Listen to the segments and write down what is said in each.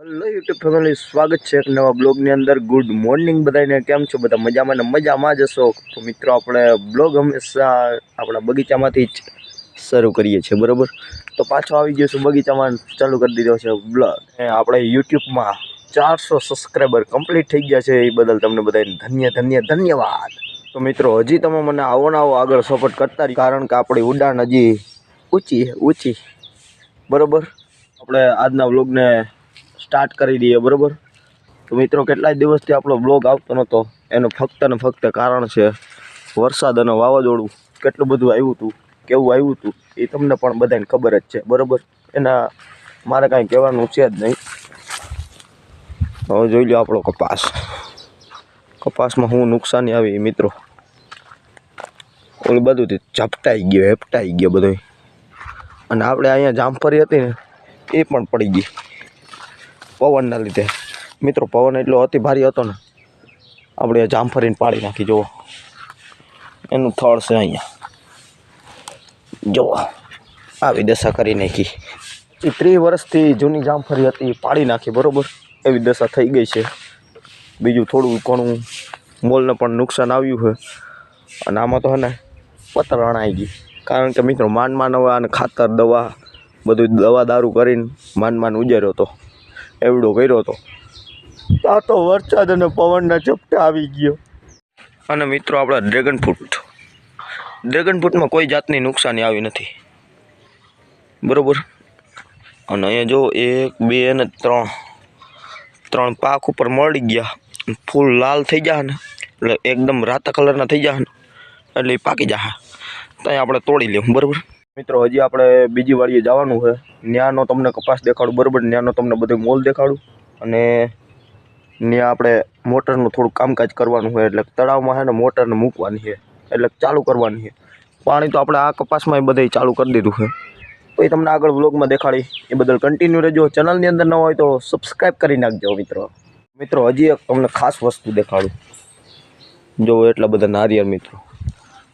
Hello YouTube family, સ્વાગત છે એક નવા બ્લોગની અંદર. ગુડ મોર્નિંગ બધાને કેમ છો બધા? મજામાં ને મજામાં જ હશો? તો મિત્રો, આપણે બ્લોગ હંમેશા આપણા બગીચામાંથી જ શરૂ કરીએ છીએ, બરાબર? તો પાછો આવી ગયો છું બગીચામાં, ચાલુ કરી દીધો છે બ્લોગ. આપણે યુટ્યુબમાં ચારસો સબસ્ક્રાઈબર કમ્પ્લીટ થઈ ગયા છે, એ બદલ તમને બધાને ધન્ય ધન્ય, ધન્યવાદ. તો મિત્રો, હજી તમે મને આવો ને આવો આગળ સપોર્ટ કરતા કારણ કે આપણી ઉડાન હજી ઊંચી ઊંચી બરાબર? આપણે આજના વ્લોગને સ્ટાર્ટ કરી દઈએ, બરાબર? તો મિત્રો, કેટલાય દિવસથી આપણો બ્લોગ આવતો નહોતો એનું ફક્ત ને ફક્ત કારણ છે વરસાદ અને વાવાઝોડું. કેટલું બધું આવ્યું હતું, કેવું આવ્યું હતું, એ તમને પણ બધાને ખબર જ છે, બરાબર? એના મારે કાંઈ કહેવાનું છે જ નહીં. હવે જોઈ લો આપણો કપાસ. કપાસમાં હું નુકસાની આવી મિત્રો. ઓલું બધું ઝપટાઈ ગયો, હેપટાઈ ગયો બધો અને આપણે અહીંયા જામફરી હતી ને, એ પણ પડી ગઈ. પવનના લીધે. મિત્રો, પવન એટલો અતિ ભારે હતો ને, આપણે જામફરીને પાડી નાખી, જુઓ. એનું થળ છે અહીંયા. જુઓ, આવી દશા કરી નાખી. એ ત્રીસ વર્ષથી જૂની જામફળી હતી પાડી નાખી, બરાબર? એવી દશા થઈ ગઈ છે. બીજું થોડું ઘણું મોલને પણ નુકસાન આવ્યું છે. અને આમાં તો હે ને પતર અણાઈ ગઈ. કારણ કે મિત્રો માંડ માનવા અને ખાતર દવા, બધું દવા દારૂ કરીને માંડ માન ઉજેર્યો હતો એવડો કર્યો હતો. આ તો વરસાદ અને પવનના ચપટા આવી ગયો. અને મિત્રો આપણા ડ્રેગન ફ્રૂટ ડ્રેગન ફ્રૂટમાં કોઈ જાતની નુકસાની આવી નથી. બરાબર? અને અહીંયા જો એક બે અને ત્રણ. ત્રણ પાક ઉપર મળી ગયા. ફૂલ લાલ થઈ જાય ને એટલે એકદમ રાતા કલરના થઈ જાય ને એટલે એ પાકી જાય ત્યાં આપણે તોડી લેવું બરાબર? મિત્રો, હજી આપણે બીજી વાડીએ જવાનું છે. ત્યાંનો તમને કપાસ દેખાડું, બરાબર? ત્યાંનો તમને બધું મોલ દેખાડું. અને ત્યાં આપણે મોટરનું થોડું કામકાજ કરવાનું છે, એટલે તળાવમાં છે ને મોટરને મૂકવાની છે, એટલે ચાલુ કરવાની છે. પાણી તો આપણે આ કપાસમાં બધે ચાલુ કરી દીધું છે. એ તમને આગળ વ્લોગમાં દેખાડી. એ બદલ કન્ટિન્યુ રહેજો. ચેનલની અંદર ન હોય તો સબસ્ક્રાઈબ કરી નાખજો, મિત્રો. મિત્રો, હજી એક તમને ખાસ વસ્તુ દેખાડું. જો એટલા બધા નારિયેળ, મિત્રો.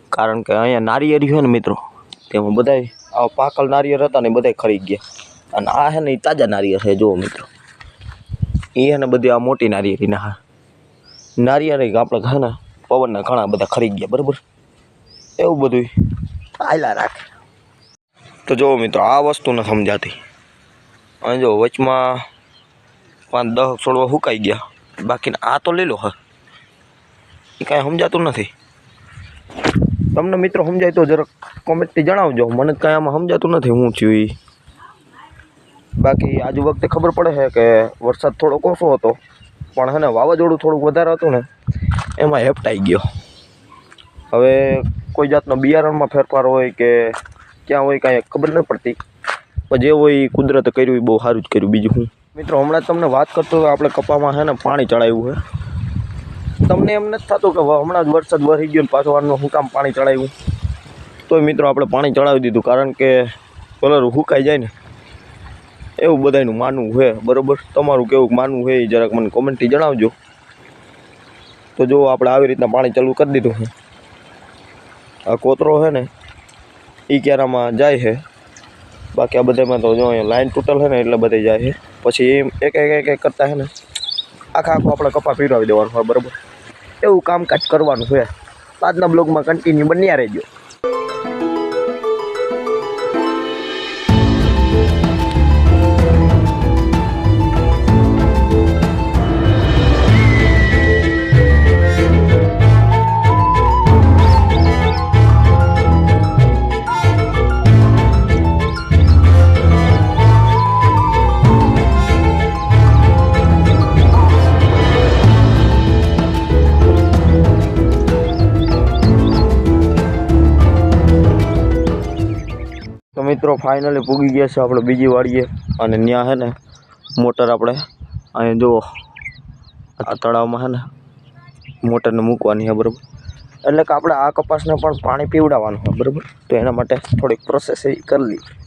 કારણ કે અહીંયા નારિયેળ છે ને, મિત્રો તેમાં બધાય આ પાકલ નારિયેળ હતા ને બધાય ખરી ગયા. અને આ હે ને એ તાજા નારિયેળ છે જુઓ મિત્રો. એ છે ને બધી આ મોટી નારિયેળીના હા. નારિયેળ એક આપણે ઘર ને પવનના ઘણા બધા ખરી ગયા, બરાબર? એવું બધું આયલા રાખે. તો જુઓ મિત્રો, આ વસ્તુ ન સમજાતી. અને જો વચમાં પાંચ દહ છોડવા સુકાઈ ગયા. બાકીના આ તો લીલો હા. એ કાંઈ સમજાતું નથી. તમને મિત્રો સમજાય તો જરાક કોમેન્ટથી જણાવજો. મને કાંઈ આમાં સમજાતું નથી હું થયું બાકી આજુ વખતે ખબર પડે છે કે વરસાદ થોડોક ઓછો હતો, પણ હે ને વાવાઝોડું થોડુંક વધારે હતું ને, એમાં હેપટાઈ ગયો. હવે કોઈ જાતનો બિયારણમાં ફેરફાર હોય કે ક્યાં હોય કાંઈ ખબર ન પડતી. પણ જે હોય એ કુદરતે કર્યું એ બહુ સારું જ કર્યું. બીજું હું મિત્રો, હમણાં તમને વાત કરતો આપણે કપામાં છે ને પાણી ચડાવ્યું છે તમને એમ નથી થતું કે હમણાં જ વરસાદ વરી ગયો ને પાછો વારનું હુકામ કામ પાણી ચડાવ્યું? તો મિત્રો આપણે પાણી ચડાવી દીધું, કારણ કે કલર હુકાઈ જાય ને. એવું બધાયનું માનવું છે, બરોબર? તમારું કેવું માનવું છે એ જરાક મને કોમેન્ટથી જણાવજો. તો જો આપણે આવી રીતના પાણી ચાલુ કરી દીધું છે. આ કોતરો છે ને એ ક્યારામાં જાય છે. બાકી આ બધામાં તો જો લાઈન તૂટલ છે ને, એટલે બધે જાય છે. પછી એમ એક એક એક કરતા છે ને, આખા આખું આપણે કપા પીરાવી દેવાનું હોય, બરાબર? એવું કામકાજ કરવાનું છે? આજના બ્લોગમાં કન્ટિન્યુ બન્યા રહેજો. મિત્રો ફાઇનલી પૂગી ગયા છે આપણે બીજી વાડીએ. અને ત્યાં છે ને, મોટર આપણે અહીં જુઓ, આ તળાવમાં છે ને, મોટરને મૂકવાની છે બરાબર? એટલે કે આપણે આ કપાસને પણ પાણી પીવડાવવાનું હોય બરાબર? તો એના માટે થોડીક પ્રોસેસ કરી લઈએ.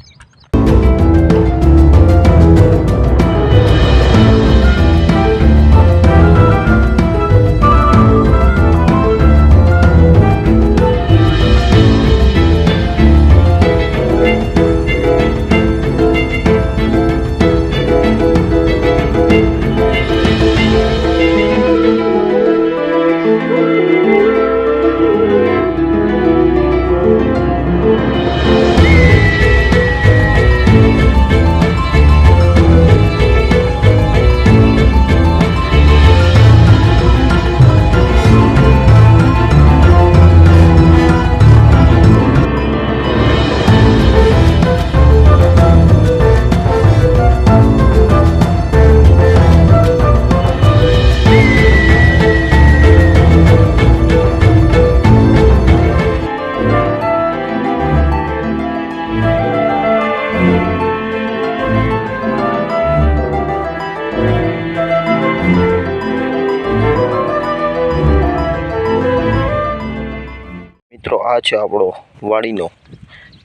આ છે આપણો વાડીનો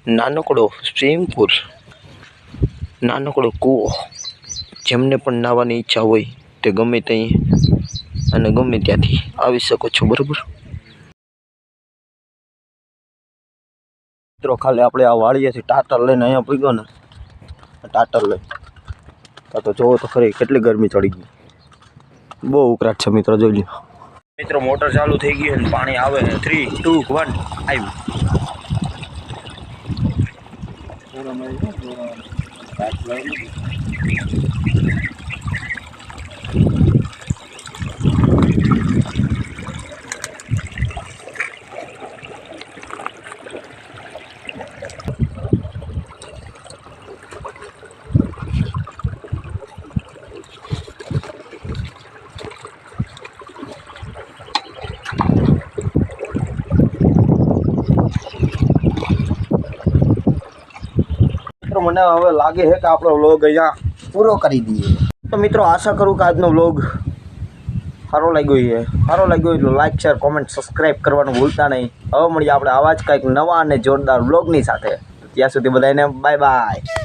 નાનકડો સ્વિમિંગ પુલ નાનકડો કૂવો. જેમને પણ નાહવાની ઈચ્છા હોય તે ગમે ત્યાં અને ગમે ત્યાંથી આવી શકો છો, બરાબર? મિત્રો, ખાલી આપણે આ વાળીએથી ટાટર લઈને અહીંયા પૂગ્યો ને, ટાટર લઈ. આ તો જોવો તો ખરી, કેટલી ગરમી ચડી ગઈ. બહુ ઉકળાટ છે મિત્રો, જોઈ લ્યો. મિત્રો મોટર ચાલુ થઈ ગઈ અને પાણી આવે. થ્રી ટુ વન આવ્યું. મિત્રો મને હવે લાગે છે કે આપણો વ્લોગ અહીંયા પૂરો કરી દઈએ. તો મિત્રો, આશા કરું કે આજનો વ્લોગ સારો લાગ્યો છે. સારો લાગ્યો એટલે તો લાઈક શેર કોમેન્ટ સબસ્ક્રાઈબ કરવાનું ભૂલતા નહીં. હવે મળીએ આપણે આવા જ કંઈક નવા અને જોરદાર વ્લોગની સાથે. ત્યાં સુધી બધાને બાય બાય